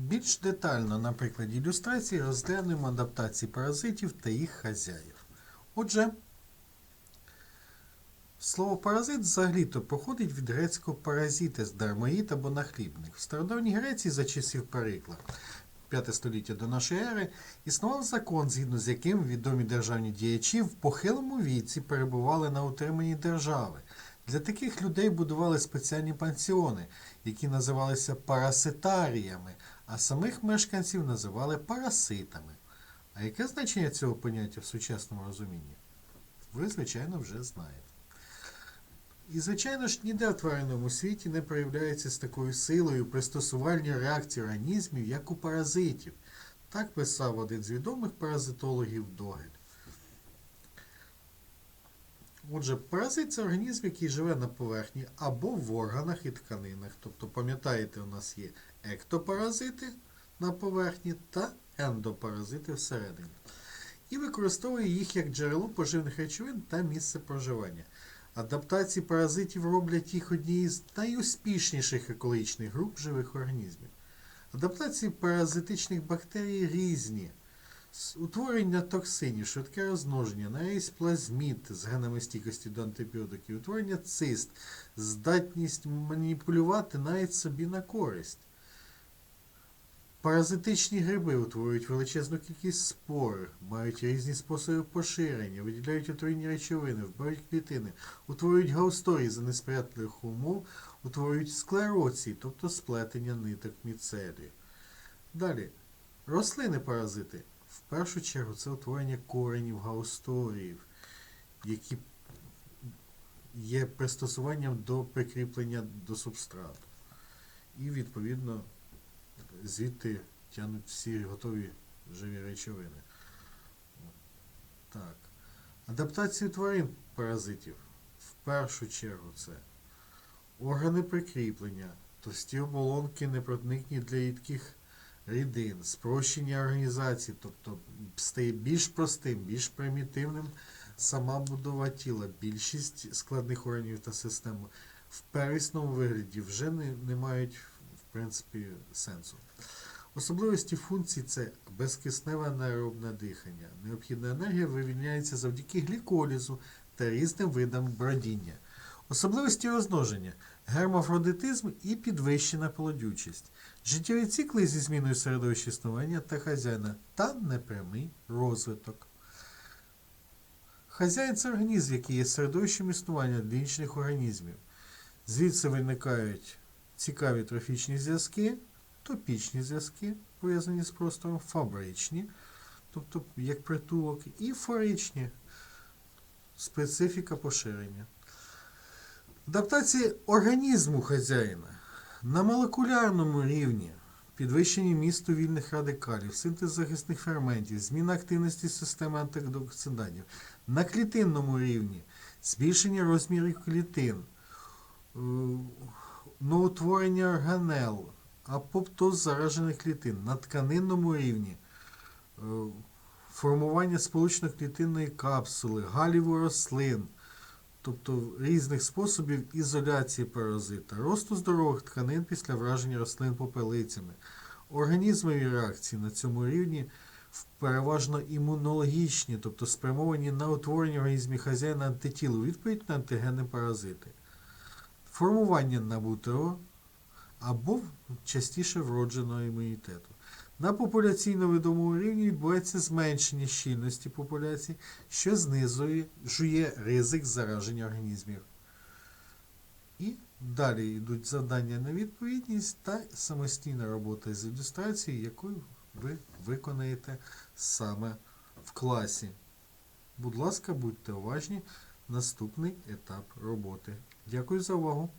Більш детально на прикладі ілюстрації розглянемо адаптації паразитів та їх хазяїв. Отже, слово паразит взагалі-то походить від грецького паразитес, дармоїд або нахлібник. В стародавній Греції за часів Перикла, 5 століття до нашої ери, існував закон, згідно з яким відомі державні діячі в похилому віці перебували на утриманні держави. Для таких людей будували спеціальні пансіони, які називалися параситаріями, а самих мешканців називали параситами. А яке значення цього поняття в сучасному розумінні? Ви, звичайно, вже знаєте. І, звичайно ж, ніде в тваринному світі не проявляється з такою силою пристосувальні реакції організмів, як у паразитів. Так писав один з відомих паразитологів Догель. Отже, паразит це організм, який живе на поверхні або в органах і тканинах. Тобто, пам'ятаєте, у нас є ектопаразити на поверхні та ендопаразити всередині. І використовує їх як джерело поживних речовин та місце проживання. Адаптації паразитів роблять їх однією з найуспішніших екологічних груп живих організмів. Адаптації паразитичних бактерій різні. Утворення токсинів, швидке розмноження, наїзд плазмід з генами стійкості до антибіотиків, утворення цист, здатність маніпулювати навіть собі на користь. Паразитичні гриби утворюють величезну кількість спор, мають різні способи поширення, виділяють отруйні речовини, вбивають клітини, утворюють гаусторії за несприятливих умов, утворюють склероції, тобто сплетення ниток міцелію. Далі. Рослини-паразити. В першу чергу це утворення коренів гаусторіїв, які є пристосуванням до прикріплення до субстрату. І, відповідно, звідти тягнуть всі готові живі речовини. Так. Адаптацію тварин паразитів. В першу чергу це органи прикріплення, товсті оболонки непроникні для їдких рідин, спрощення організації, тобто стає більш простим, більш примітивним сама будова тіла. Більшість складних органів та систем в первісному вигляді вже не, не мають в принципі сенсу. Особливості функцій це безкисневе анаеробне дихання. Необхідна енергія вивільняється завдяки гліколізу та різним видам бродіння. Особливості розмноження гермафродитизм і підвищена плодючість, життєві цикли зі зміною середовища існування та хазяїна та непрямий розвиток. Хазяїн це організм, який є середовищем існування для інших організмів. Звідси виникають цікаві трофічні зв'язки, топічні зв'язки, пов'язані з простором, фабричні, тобто як притулок, і форичні специфіка поширення. Адаптації організму хазяїна на молекулярному рівні підвищення місту вільних радикалів, синтез захисних ферментів, зміна активності системи антиоксидантів, на клітинному рівні збільшення розмірів клітин, е, новотворення органел, апоптоз заражених клітин, на тканинному рівні е, формування сполучно-клітинної капсули, галів у рослин, тобто різних способів ізоляції паразита, росту здорових тканин після враження рослин попелицями, організмові реакції на цьому рівні переважно імунологічні, тобто спрямовані на утворення в організмі хазяїна антитіл у відповідь на антигенні паразити, формування набутого або частіше вродженого імунітету. На популяційно-видомому рівні відбувається зменшення щільності популяції, що знизує ризик зараження організмів. І далі йдуть завдання на відповідність та самостійна робота з ілюстрацією, яку ви виконаєте саме в класі. Будь ласка, будьте уважні. Наступний етап роботи. Дякую за увагу.